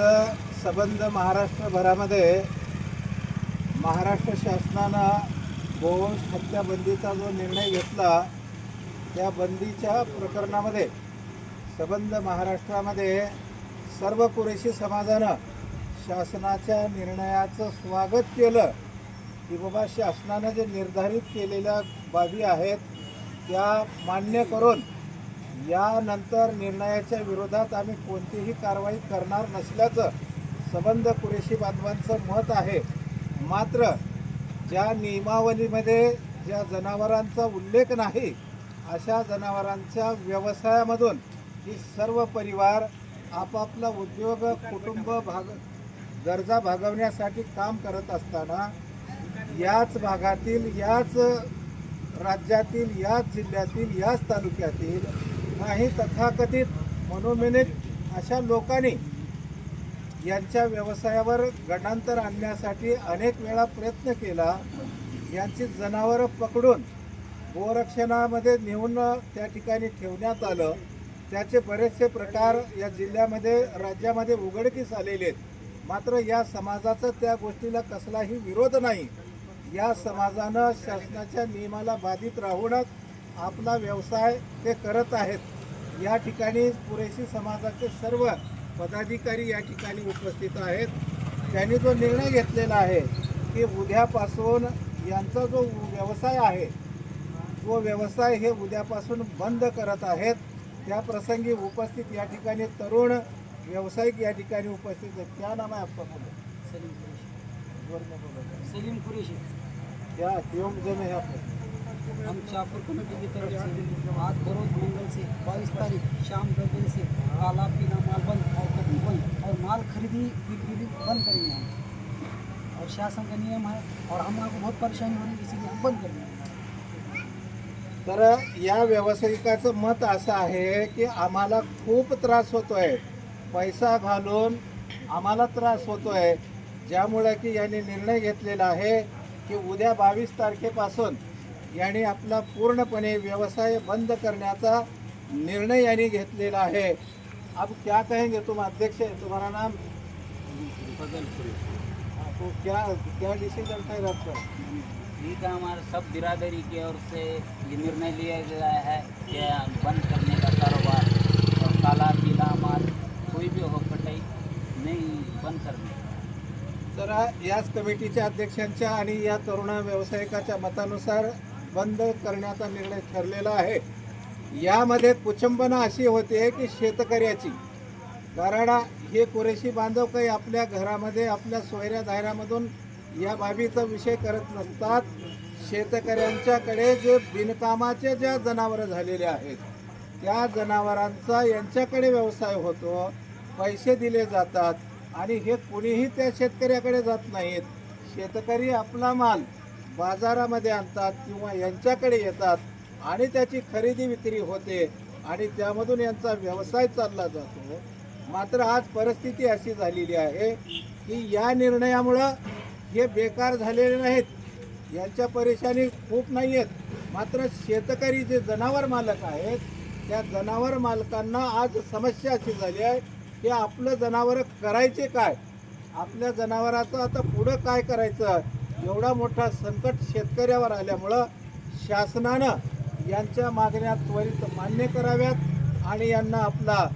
सबंध महाराष्ट्रभरामध्ये महाराष्ट्र शासनानं गोवंश हत्या बंदीचा जो निर्णय घेतला त्या बंदीच्या प्रकरणामध्ये सबंध महाराष्ट्रामध्ये सर्व कुरेशी समाजानं शासनाच्या निर्णयाचं स्वागत केलं की बाबा शासनानं जे निर्धारित केलेल्या बाबी आहेत त्या मान्य करून यानंतर निर्णयाच्या विरोधात आम्ही कोणतीही कारवाई करणार नसल्याचं सबंध कुरेशी बांधवांचं मत आहे. मात्र ज्या नियमावलीमध्ये ज्या जनावरांचा उल्लेख नाही अशा जनावरांच्या व्यवसायामधून ही सर्व परिवार आपापला उद्योग कुटुंब भाग गरजा भागवण्यासाठी काम करत असताना याच भागातील याच राज्यातील याच जिल्ह्यातील याच तालुक्यातील काही तथाकथित मनोमिनित अशा लोकांनी यांच्या व्यवसायावर गडांतर आणण्यासाठी अनेक वेळा प्रयत्न केला. यांची जनावरं पकडून गोरक्षणामध्ये नेऊन त्या ठिकाणी ठेवण्यात आलं. त्याचे बरेचसे प्रकार या जिल्ह्यामध्ये राज्यामध्ये उघडकीस आलेले आहेत. मात्र या समाजाचा त्या गोष्टीला कसलाही विरोध नाही. या समाजानं शासनाच्या नियमाला बाधित राहूनच आपला व्यवसाय ते करत आहेत. या ठिकाणी पुरेशी समाजाचे सर्व पदाधिकारी या ठिकाणी उपस्थित आहेत. त्यांनी जो निर्णय घेतलेला आहे की उद्यापासून यांचा जो व्यवसाय आहे तो व्यवसाय हे उद्यापासून बंद करत आहेत त्या प्रसंगी उपस्थित या ठिकाणी तरुण व्यावसायिक या ठिकाणी उपस्थित आहेत. क्या नाम आहे आपका बोलो? सलीम कुरैशी. सलीम कुरैशी. क्या क्यों है आपको हम शाहपुर कमेटी की तरफ से आज बरोज मंगल से 22 तारीख शाम दस बजे से काला पीना माल बंद और कभी बंद और माल खरीदी बिक्री भी बंद करेंगे हम। और शासन का नियम है और हम लोग को बहुत परेशानी हो रही है इसीलिए हम बंद करेंगे तर या व्यावसायिकाचं मत असं आहे की आम्हाला खूप त्रास होतो आहे पैसा घालून आम्हाला त्रास होतो आहे ज्यामुळे की यांनी निर्णय घेतलेला आहे की उद्या बावीस तारखेपासून यांनी आपला पूर्णपणे व्यवसाय बंद करण्याचा निर्णय यांनी घेतलेला आहे. अब क्या कहेंगे तुम अध्यक्ष? तुम्हारा नाम? तो क्या क्या डिसीजन था आपका? ठीक है हमारे सब बिरादरी की ओर से ये निर्णय लिया गया है कि बंद करने का कारोबार और काला पीला माल कोई भी हो कटाई नहीं बंद करने तर याच कमिटीच्या अध्यक्षांच्या आणि या तरुण व्यावसायिकाच्या मतानुसार बंद करण्याचा निर्णय ठरलेला आहे. यामध्ये कुचंबना अशी होते की शेतकऱ्याची. कारण हे कुरेशी बांधव काही आपल्या घरामध्ये आपल्या सोयऱ्या दायऱ्यामधून या बाबीचा विषय करत नसतात. शेतकऱ्यांच्याकडे जे बिनकामाचे ज्या जनावरं झालेले आहेत त्या जनावरांचा यांच्याकडे व्यवसाय होतो पैसे दिले जातात आणि हे कुणीही त्या शेतकऱ्याकडे जात नाहीत. शेतकरी आपला माल बाजारामध्ये आणतात किंवा यांच्याकडे येतात आणि त्याची खरेदी विक्री होते आणि त्यामधून यांचा व्यवसाय चालला जातो. मात्र आज परिस्थिती अशी झालेली आहे की या निर्णयामुळं हे बेकार झालेले नाहीत. यांच्या परेशानी खूप नाही आहेत मात्र शेतकरी जे जनावर मालक आहेत त्या जनावर मालकांना आज समस्या अशी झाली आहे की आपलं जनावर करायचे काय? आपल्या जनावराचं आता पुढं काय करायचं? एवढा मोठा संकट शेतकऱ्यावर आल्यामुळं शासनानं यांच्या मागण्या त्वरित मान्य कराव्यात आणि यांना आपला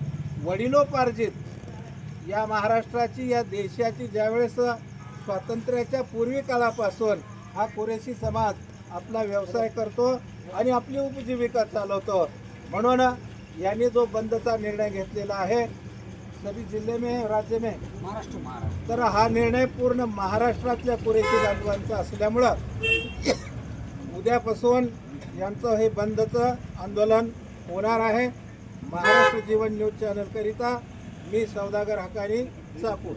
वडिलोपार्जित या महाराष्ट्राची या देशाची ज्यावेळेस स्वातंत्र्याच्या पूर्वी काळापासून हा कुरेशी समाज आपला व्यवसाय करतो आणि आपली उपजीविका चालवतो. म्हणून यांनी जो बंदचा निर्णय घेतलेला आहे सभी जिल्हे में राज्य में। महाराष्ट्र महाराष्ट्र। तर हा निर्णय पूर्ण महाराष्ट्रातल्या पुरेशी बांधवांचा असल्यामुळं उद्यापासून यांचं हे बंदचं आंदोलन होणार आहे. महाराष्ट्र जीवन न्यूज चॅनलकरिता मी सौदागर हकानी चाकूर